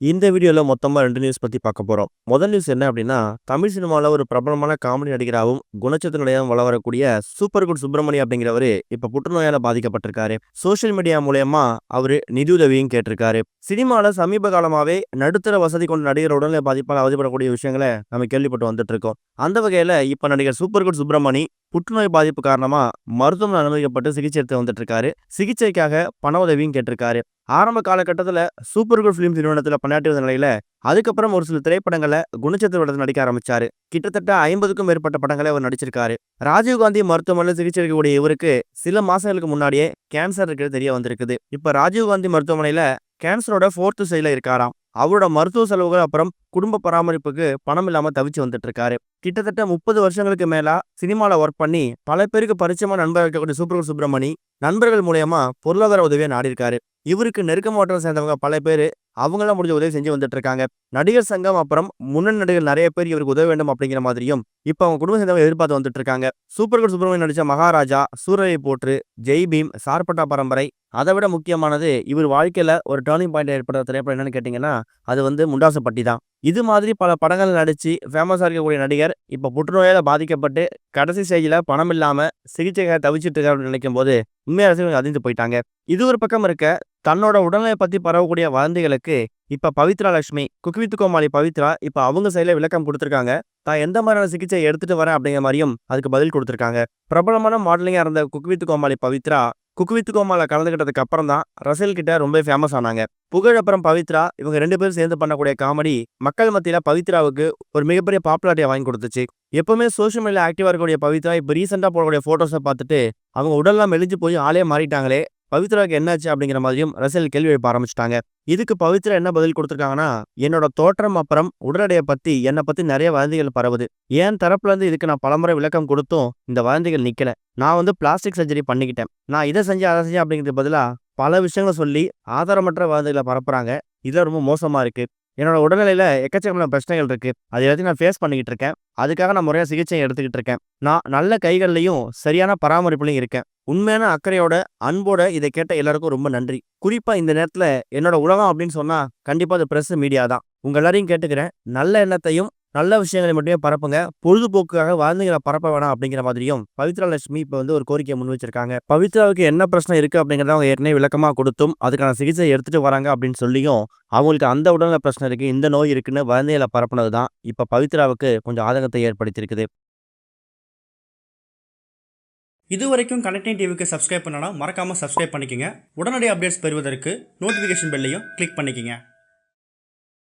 இந்த வீடியோவில் மொத்தமாக ரெண்டு நியூஸ் பற்றி பார்க்க போகிறோம் முதல் நியூஸ் என்ன அப்படின்னா தமிழ் சினிமாவில் ஒரு பிரபலமான காமெடி நடிகராகவும் குணச்சத்து நிலையம் வள வரக்கூடிய சூப்பர் குட் சுப்பிரமணியம் அப்படிங்கிறவர் இப்போ புற்றுநோயால் பாதிக்கப்பட்டிருக்காரு. சோஷியல் மீடியா மூலயமா அவர் நிதியுதவியும் கேட்டிருக்காரு. சினிமாவில் சமீப காலமாகவே நடுத்தர வசதி கொண்ட நடிகர் உடல்நிலை பாதிப்பால் அவதிப்படக்கூடிய விஷயங்களை நம்ம கேள்விப்பட்டு வந்துட்டு இருக்கோம் அந்த வகையில் இப்போ நடிகர் சூப்பர் குட் சுப்பிரமணி புற்றுநோய் பாதிப்பு காரணமாக மருத்துவமனை அனுமதிக்கப்பட்டு சிகிச்சை எடுத்து வந்துட்டு இருக்காரு சிகிச்சைக்காக பண உதவியும் கேட்டிருக்காரு. ஆரம்ப காலகட்டத்தில் சூப்பர் குட் ஃபிலிம் நிறுவனத்தில் பணியாற்றிய நிலையில அதுக்கப்புறம் ஒரு சில திரைப்படங்களை குணச்சித்திர படத்தில் நடிக்க ஆரம்பிச்சாரு. கிட்டத்தட்ட ஐம்பதுக்கும் மேற்பட்ட படங்களை அவர் நடிச்சிருக்காரு. ராஜீவ்காந்தி மருத்துவமனையில் சிகிச்சை எடுக்கக்கூடிய இவருக்கு சில மாசங்களுக்கு முன்னாடியே கேன்சர் இருக்கிறது தெரிய வந்திருக்குது. இப்போ ராஜீவ்காந்தி மருத்துவமனையில் கேன்சரோட ஃபோர்த்து சைடில் இருக்காராம். அவரோட மருத்துவ செலவுகள் அப்புறம் குடும்ப பராமரிப்புக்கு பணம் இல்லாமல் தவிச்சு வந்துட்டு இருக்காரு கிட்டத்தட்ட முப்பது வருஷங்களுக்கு மேலா சினிமால ஒர்க் பண்ணி பல பேருக்கு பரிச்சயமா நண்பர்கள் இருக்கக்கூடிய சூப்பர் சுப்பிரமணி நண்பர்கள் மூலயமா பொருளாதார உதவியை நாடி இருக்காரு இவருக்கு நெருக்கமாட்டம் சேர்ந்தவங்க பல பேர் அவங்களாம் முடிஞ்ச உதவி செஞ்சு வந்துட்டு இருக்காங்க நடிகர் சங்கம் அப்புறம் முன்னணி நடிகர் நிறைய பேர் இவருக்கு உதவ வேண்டும் அப்படிங்கிற மாதிரியும் இப்போ அவங்க குடும்ப சேர்ந்தவங்க எதிர்பார்த்து வந்துட்டு இருக்காங்க சூப்பர் குட் சுப்பிரமணியம் நடித்த மகாராஜா சூரரை போற்று ஜெய் பீம் சார்பட்டா பரம்பரை அதை விட முக்கியமானது இவர் வாழ்க்கையில் ஒரு டேர்னிங் பாயிண்ட் ஏற்படுற திரைப்படம் என்னன்னு கேட்டீங்கன்னா அது வந்து முண்டாசப்பட்டி தான். இது மாதிரி பல படங்கள் நடிச்சு ஃபேமஸாக இருக்கக்கூடிய நடிகர் இப்போ புற்றுநோயால் பாதிக்கப்பட்டு கடைசி ஸ்டேஜில் பணம் இல்லாமல் சிகிச்சைக்காக தவிச்சிட்டு இருக்காரு நினைக்கும் போது உண்மையாக ரசிகர்கள் அதிர்ந்து போயிட்டாங்க. இது ஒரு பக்கம் இருக்க தன்னோட உடல்நிலை பற்றி பரவக்கூடிய வதந்திகளுக்கு இப்போ பவித்ரா லட்சுமி குக்வித் கோமாளி பவித்ரா இப்போ அவங்க சைடில் விளக்கம் கொடுத்துருக்காங்க. தான் எந்த மாதிரியான சிகிச்சை எடுத்துட்டு வரேன்? அப்படிங்கிற மாதிரியும் அதுக்கு பதில் கொடுத்துருக்காங்க. பிரபலமான மாடலிங்காக இருந்த cook with Komali Pavithra cook with கோமால கலந்துக்கிட்டதுக்கு அப்புறம் தான் ரசல் கிட்ட ரொம்ப ஃபேமஸ் ஆனாங்க. புகழ் அப்புறம் பவித்ரா இவங்க ரெண்டு பேரும் சேர்ந்து பண்ணக்கூடிய காமெடி மக்கள் மத்தியில பவித்ராவுக்கு ஒரு மிகப்பெரிய பாப்புலாரிட்டியை வாங்கி கொடுத்துச்சு. எப்பவுமே சோஷியல் மீடியா ஆக்டிவா இருக்கக்கூடிய பவித்ரா இப்போ ரீசெண்டாக போடக்கூடிய ஃபோட்டோஸை பார்த்துட்டு அவங்க உடல்லாம் மெலிஞ்சு போய் ஆளே மாறிட்டாங்களே. பவித்ராவுக்கு என்னாச்சு அப்படிங்கிற மாதிரியும் ரசல் கேள்வி எழுப்ப ஆரம்பிச்சிட்டாங்க. இதுக்கு பவித்ரா என்ன பதில் கொடுத்துருக்காங்கன்னா என்னோட தோற்றம் அப்புறம் உடனடியை பத்தி என்னை பத்தி நிறைய வதந்திகள் பரவுது. ஏன் தரப்புல இருந்து இதுக்கு நான் பலமுறை விளக்கம் கொடுத்தும் இந்த வதந்திகள் நிக்கல. நான் வந்து பிளாஸ்டிக் சர்ஜரி பண்ணிக்கிட்டேன். நான் இதை செஞ்சேன் அதை செஞ்சேன் அப்படிங்கிறது பதிலா பல விஷயங்களை சொல்லி ஆதாரமற்ற வதந்திகளை பரப்புறாங்க. இதெல்லாம் ரொம்ப மோசமா இருக்கு. என்னோட உடல்நிலையில எக்கச்சக்கமான பிரச்சனைகள் இருக்கு. அது எல்லாத்தையும் நான் ஃபேஸ் பண்ணிக்கிட்டு இருக்கேன். அதுக்காக நான் முறையாக சிகிச்சை எடுத்துக்கிட்டு இருக்கேன். நான் நல்ல கைகள்லையும் சரியான பராமரிப்புலையும் இருக்கேன். உண்மையான அக்கறையோட அன்போட இதை கேட்ட எல்லாருக்கும் ரொம்ப நன்றி. குறிப்பா இந்த நேரத்துல என்னோட உலகம் அப்படின்னு சொன்னா கண்டிப்பா அது பிரஸ் மீடியா தான். உங்க எல்லாரையும் கேட்டுக்கிறேன். நல்ல எண்ணத்தையும் நல்ல விஷயங்களை மட்டுமே பரப்புங்க. பொழுதுபோக்குக்காக வாழ்ந்துகளை பரப்ப வேணாம் அப்படிங்கிற மாதிரியும் பவித்ரா லட்சுமி இப்போ வந்து ஒரு கோரிக்கையை முன் வச்சிருக்காங்க. பவித்ராவுக்கு என்ன பிரச்சனை இருக்கு அப்படிங்கிறத அவங்க ஏற்கனவே விளக்கமாக கொடுத்தும் அதுக்கான சிகிச்சை எடுத்துட்டு வராங்க அப்படின்னு சொல்லியும் அவங்களுக்கு அந்த உடல்நல பிரச்சனை இருக்கு இந்த நோய் இருக்குன்னு வதந்திகளை பரப்புனது தான் இப்போ பவித்ராவுக்கு கொஞ்சம் ஆதங்கத்தை ஏற்படுத்தியிருக்குது. இது வரைக்கும் கனெக்டிங் டிவிக்கு சப்ஸ்கிரைப் பண்ணனா மறக்காமல் சப்ஸ்கிரைப் பண்ணிக்கங்க. உடனடி அப்டேட்ஸ் பெறுவதற்கு நோட்டிஃபிகேஷன் பெல்லையும் கிளிக் பண்ணிக்கங்க.